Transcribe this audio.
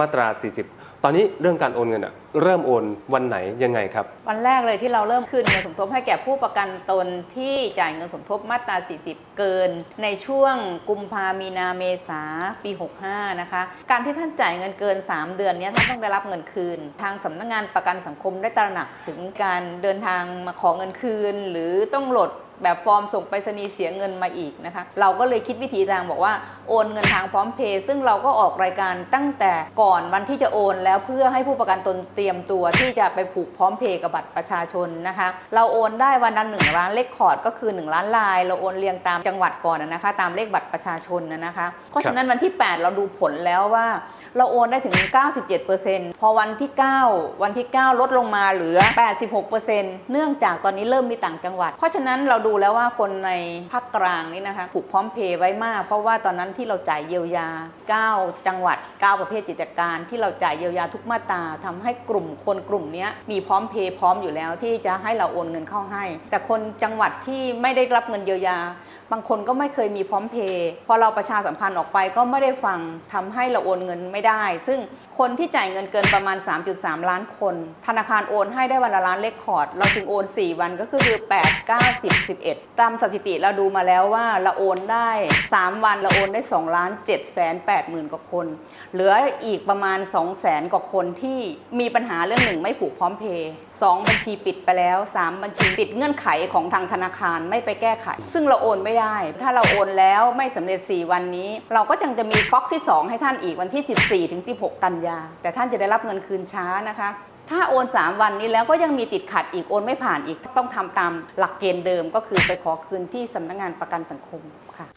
มาตรา 40 ตอนนี้เรื่องการโอนเงินอะเริ่มโอนวันไหนยังไงครับ วันแรกเลยที่เราเริ่มคืนเงินสมทบให้แก่ผู้ประกันตนที่จ่ายเงินสมทบมาตรา 40 เกิน ในช่วงกุมภามีนาเมษาปี 65 นะคะ การที่ท่านจ่ายเงินเกิน 3 เดือนนี้ท่านต้องได้รับเงินคืน ทางสำนักงานประกันสังคมได้ตระหนักถึงการเดินทางมาขอเงินคืน หรือต้องหลด แบบฟอร์มส่งไปรษณีย์เสียเงินมาอีกนะคะเราก็เลยคิดวิธีทางบอกว่าโอนเงินทางพร้อมเพย์ซึ่งเราก็ออกรายการตั้งแต่ก่อนวันที่จะโอนแล้วเพื่อให้ผู้ประกันตนเตรียมตัวที่จะไปผูกพร้อมเพย์กับบัตรประชาชนนะคะเราโอนได้วันละหนึ่งล้านเลขคอร์ดก็คือ 1 ล้านลาย เราโอนเรียงตามจังหวัดก่อนนะคะ ตามเลขบัตรประชาชนนะคะเพราะฉะนั้นวันที่ 8 เราดูผลแล้วว่า เราโอนได้ถึง 97%พอวันที่ 9 วันที่ 9 ลดลงมาเหลือ 86%เนื่องจากตอนนี้เริ่มมีต่างจังหวัด เพราะฉะนั้นเราดููแล้วว่าคนในภาคกลางนี่นะคะผูกพร้อมเพย์ไว้มาก เพราะว่าตอนนั้นที่เราจ่ายเยียวยา 9 จังหวัด 9 ประเภทกิจการ ที่เราจ่ายเยียวยาทุกมาตราทำให้กลุ่มคนกลุ่มนี้มีพร้อมเพย์พร้อมอยู่แล้วที่จะให้เราโอนเงินเข้าให้ แต่คนจังหวัดที่ไม่ได้รับเงินเยียวยา บางคนก็ไม่เคยมีพร้อมเพย์พอเราประชาสัมพันธ์ออกไปก็ไม่ได้ฟังทำให้เราโอนเงินไม่ได้ ซึ่งคนที่จ่ายเงินเกินประมาณ 3.3 ล้านคน ธนาคารโอนให้ได้วันละล้านเลขคอร์ดเราจึงโอน 4 วันก็คือ8 9 10 11 ตามสถิติเราดูมาแล้วว่าเราโอนได้ 3 วันเราโอนได้2ล้าน7แสน8หมื่นกว่าคน เหลืออีกประมาณ 2 แสนกว่าคนที่มีปัญหาเรื่องหนึ่งไม่ผูกพร้อมเพย์สองบัญชีปิดไปแล้ว 3 บัญชีติดเงื่อนไขของทางธนาคารไม่ไปแก้ไข ซึ่งเราโอนไม่ได้ ถ้าเราโอนแล้วไม่สำเร็จ 4 วันนี้ เราก็ยังจะมีก๊อกที่ 2 ให้ท่านอีกวันที่ 14ถึง16 กันยา แต่ท่านจะได้รับเงินคืนช้านะคะ ถ้าโอน 3 วันนี้แล้วก็ยังมีติดขัดอีกโอนไม่ผ่านอีกต้องทำตามหลักเกณฑ์เดิมก็คือไปขอคืนที่สำนักงานประกันสังคมค่ะ